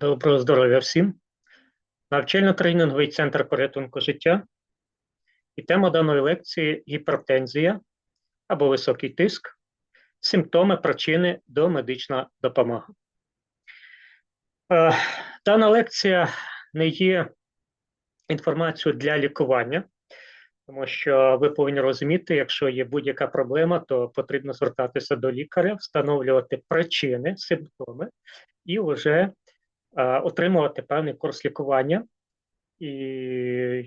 Доброго здоров'я всім. Навчально-тренінговий центр порятунку життя. І тема даної лекції гіпертензія або високий тиск, симптоми, причини до медична допомога. Е, Дана лекція не є інформацією для лікування, тому що ви повинні розуміти, якщо є будь-яка проблема, то потрібно звертатися до лікаря, встановлювати причини, симптоми і вже отримувати певний курс лікування. І,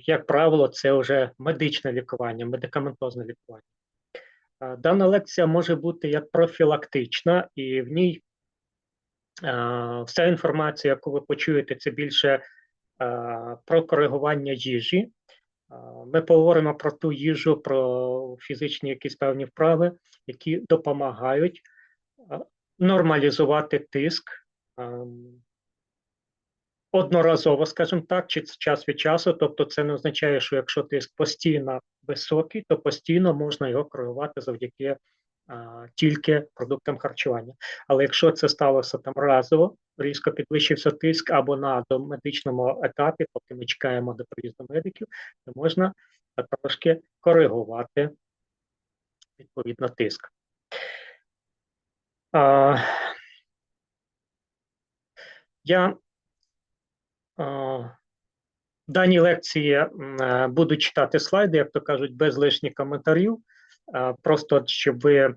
як правило, це вже медичне лікування, медикаментозне лікування. Е, Дана лекція може бути як профілактична, і в ній е, вся інформація, яку ви почуєте, це більше е, про коригування їжі. Е, Ми поговоримо про ту їжу, про фізичні якісь певні вправи, які допомагають е, нормалізувати тиск ем, одноразово, скажімо так, чи час від часу. Тобто, це не означає, що якщо тиск постійно високий, то постійно можна його коригувати завдяки а, тільки продуктам харчування. Але якщо це сталося там разово, різко підвищився тиск або на домедичному етапі, поки ми чекаємо до приїзду медиків, то можна трошки коригувати відповідно тиск. А, я даній лекції е, буду читати слайди, як то кажуть, без лишніх коментарів, просто щоб ви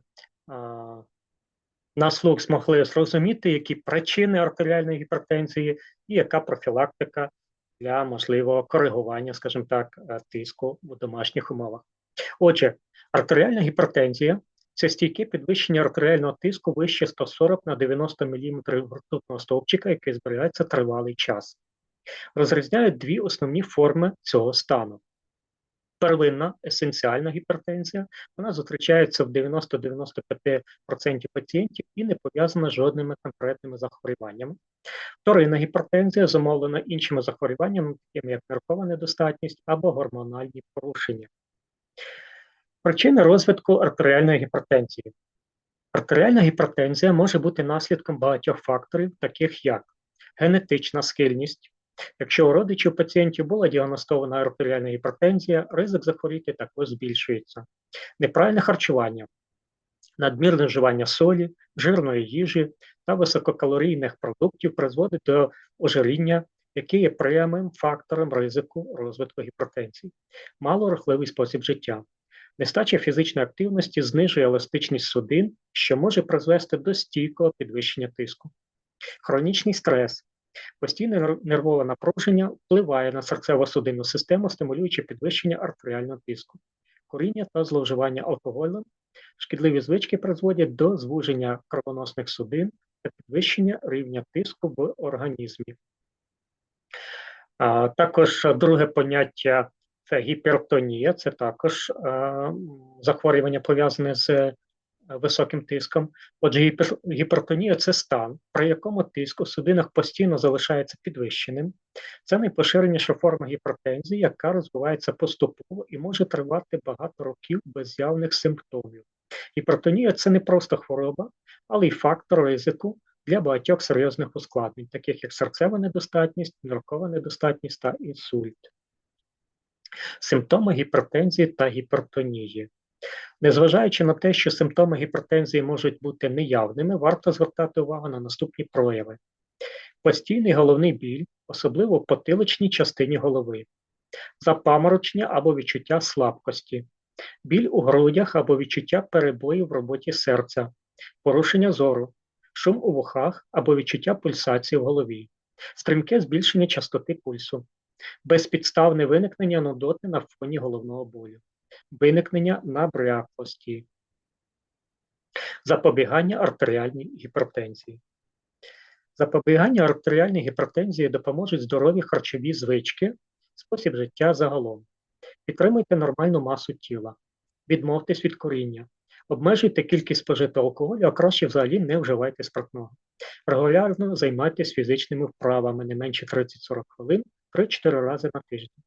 на слух змогли зрозуміти, які причини артеріальної гіпертензії і яка профілактика для можливого коригування, скажімо так, е, тиску у домашніх умовах. Отже, артеріальна гіпертензія це стійке підвищення артеріального тиску вище 140 на 90 мм ртутного стовпчика, який зберігається тривалий час. Розрізняють дві основні форми цього стану. Первинна есенціальна гіпертензія, вона зустрічається в 90-95% пацієнтів і не пов'язана з жодними конкретними захворюваннями. Вторинна гіпертензія зумовлена іншими захворюваннями, такими як нервова недостатність або гормональні порушення. Причини розвитку артеріальної гіпертензії. Артеріальна гіпертензія може бути наслідком багатьох факторів, таких як генетична схильність. Якщо у родичів пацієнтів була діагностована артеріальна гіпертензія, ризик захворіти також збільшується. Неправильне харчування, надмірне вживання солі, жирної їжі та висококалорійних продуктів призводить до ожиріння, яке є прямим фактором ризику розвитку гіпертензії, малорухливий спосіб життя. Нестача фізичної активності знижує еластичність судин, що може призвести до стійкого підвищення тиску. Хронічний стрес. Постійне нервове напруження впливає на серцево-судинну систему, стимулюючи підвищення артеріального тиску. Куріння та зловживання алкоголем. Шкідливі звички призводять до звуження кровоносних судин та підвищення рівня тиску в організмі. А, також друге поняття це гіпертонія, це також м, захворювання пов'язане з високим тиском. Отже, гіпер, гіпертонія це стан, при якому тиск у судинах постійно залишається підвищеним. Це найпоширеніша форма гіпертензії, яка розвивається поступово і може тривати багато років без явних симптомів. Гіпертонія це не просто хвороба, але й фактор ризику для багатьох серйозних ускладнень, таких як серцева недостатність, ниркова недостатність та інсульт. Симптоми гіпертензії та гіпертонії. Незважаючи на те, що симптоми гіпертензії можуть бути неявними, варто звертати увагу на наступні прояви: постійний головний біль, особливо в потиличній частині голови, запаморочення або відчуття слабкості, біль у грудях або відчуття перебоїв в роботі серця, порушення зору, шум у вухах або відчуття пульсації в голові, стрімке збільшення частоти пульсу, безпідставне виникнення нудоти на фоні головного болю, виникнення набряклості, запобігання артеріальній гіпертензії. Запобігання артеріальній гіпертензії допоможуть здорові харчові звички, спосіб життя загалом. Підтримуйте нормальну масу тіла, відмовтесь від куріння, обмежуйте кількість спожитого алкоголю, а краще взагалі не вживайте спиртного. Регулярно займайтесь фізичними вправами не менше 30-40 хвилин 3-4 рази на тиждень.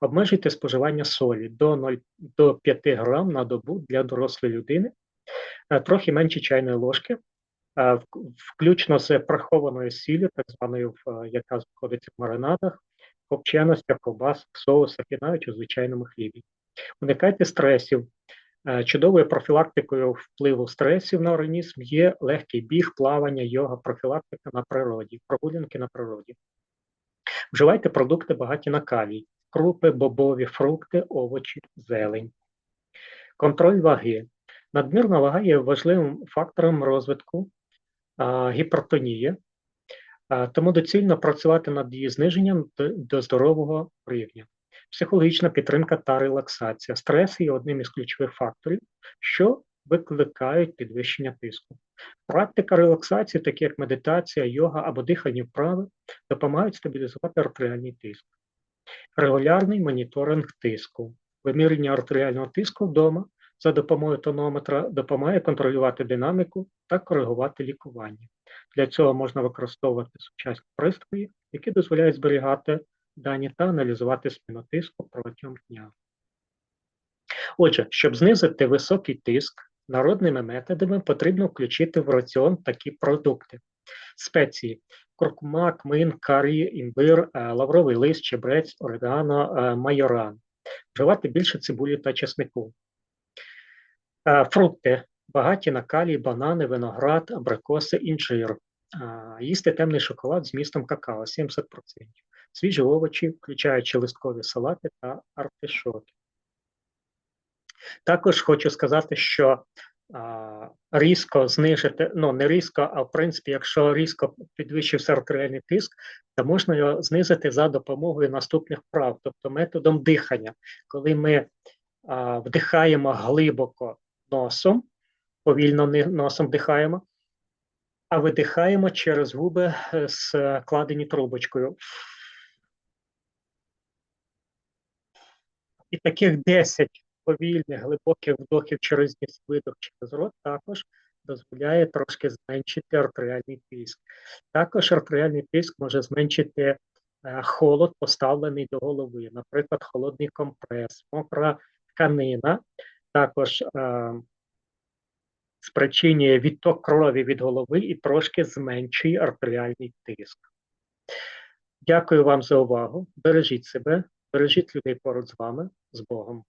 Обмежуйте споживання солі до 0, до 5 грам на добу для дорослої людини, е, трохи менше чайної ложки е, включно з прихованою сіллю, так званою, е, яка знаходиться в маринадах, копченостях, ковбасах, соусах і навіть у звичайному хлібі. Уникайте стресів. Чудовою профілактикою впливу стресів на організм є легкий біг, плавання, йога, профілактика на природі, прогулянки на природі. Вживайте продукти багаті на калій, крупи, бобові, фрукти, овочі, зелень. Контроль ваги. Надмірна вага є важливим фактором розвитку а, гіпертонії, а, тому доцільно працювати над її зниженням до, до здорового рівня. Психологічна підтримка та релаксація. Стрес є одним із ключових факторів, що викликають підвищення тиску. Практика релаксації, такі як медитація, йога або дихальні вправи, допомагають стабілізувати артеріальний тиск. Регулярний моніторинг тиску. Вимірювання артеріального тиску вдома за допомогою тонометра допомагає контролювати динаміку та коригувати лікування. Для цього можна використовувати сучасні пристрої, які дозволяють зберігати дані та аналізувати зміну тиску протягом дня. Отже, щоб знизити високий тиск, народними методами потрібно включити в раціон такі продукти: спеції, куркума, кмин, карі, імбир, е, лавровий лист, чебрець, орегано, е, майоран. Вживати більше цибулі та чеснику. Е, Фрукти багаті на калій, банани, виноград, абрикоси, інжир. Їсти темний шоколад з містом какао 70%. Свіжі овочі, включаючи листкові салати та артишоки. Також хочу сказати, що а, різко знижити, ну не різко, а в принципі, якщо різко підвищився артеріальний тиск, то можна його знизити за допомогою наступних вправ, тобто методом дихання. Коли ми а, вдихаємо глибоко носом, повільно носом вдихаємо, а видихаємо через губи е, складені трубочкою. І таких 10 повільних глибоких вдохів через ніс, видох через рот також дозволяє трошки зменшити артеріальний тиск. Також артеріальний тиск може зменшити е, холод, поставлений до голови, наприклад, холодний компрес, мокра тканина, також е, спричинює відток крові від голови і трошки зменшує артеріальний тиск. Дякую вам за увагу. Бережіть себе, бережіть людей поруч з вами, з Богом.